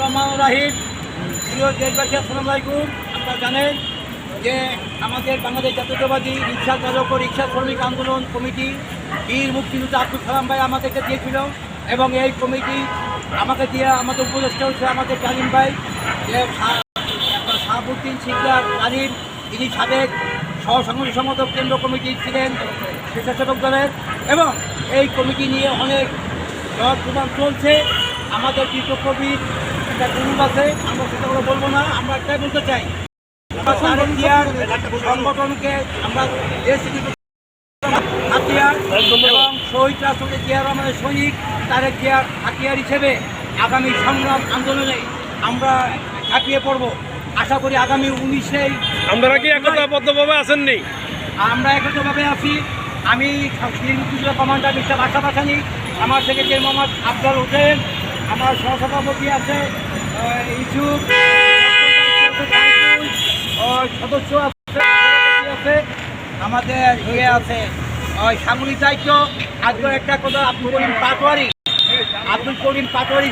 রহমান রাহিম প্রিয় দেশবাসী আসসালামু আলাইকুম। আপনারা জানেন যে আমাদের বাংলাদেশ জাতীয়তাবাদী রিক্সা চালক ও রিক্সা শ্রমিক আন্দোলন কমিটি বীর মুক্তিযোদ্ধা আব্দুল সালাম ভাই আমাদেরকে দিয়েছিল এবং এই কমিটি আমাকে দিয়ে আমাদের উপদেষ্টা হচ্ছে আমাদের জালিম ভাই যে শাহাবুদ্দিন সিকদার জালিম তিনি সাবেক সহসংগঠন সম্পাদক কেন্দ্র কমিটি ছিলেন স্বেচ্ছাসেবক দলের। এবং এই কমিটি নিয়ে অনেক জবাব প্রদান চলছে। আমাদের কৃত কবির একটা গ্রুপ আছে আমরা সেটাগুলো বলব না আমরা একটাই বলতে চাই। আমরা সংগঠনকে আমরা দেশ হাতিয়ার এবং শহীদ রাষ্ট্রপতি জিয়া রহমানের সৈনিক তারেক জিয়ার হাতিয়ার হিসেবে আগামী সংগ্রাম আন্দোলনে আমরা ঝাঁপিয়ে পড়ব। আশা করি আগামী উনিশেই আপনারা কি একতাবদ্ধভাবে আসেননি আমরা একত্রভাবে আছি। আমি মুক্তিযোদ্ধা কমান্ডার মিস্টার আশা বাসানি আমার সেক্রেটারি মোহাম্মদ আফজাল হোসেন আমার সহসভাপতি আছে ইসুফ সদস্য আছে আছে আমাদের ইয়ে আছে ওই সামরিক দায়িত্ব আজকের একটা কথা আব্দুল করিম পাটোয়ারি আব্দুল করিম পাটোয়ারি।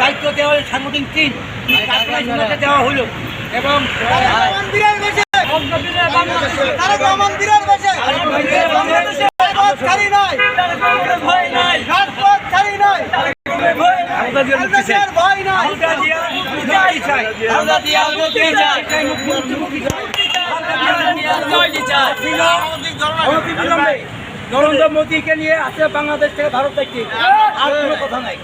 দায়িত্ব দেওয়া হলো সাংগঠনিক টিম দেওয়া হলো এবং তারেক রহমান বীরের বেশে রাজপথ ছাড়ি নাই। রাজপথ ছাড়ি নাই ভয় নাই। নরেন্দ্র মোদীকে নিয়ে আছে বাংলাদেশ থেকে ভারত থেকে আর কোনো কথা নাই।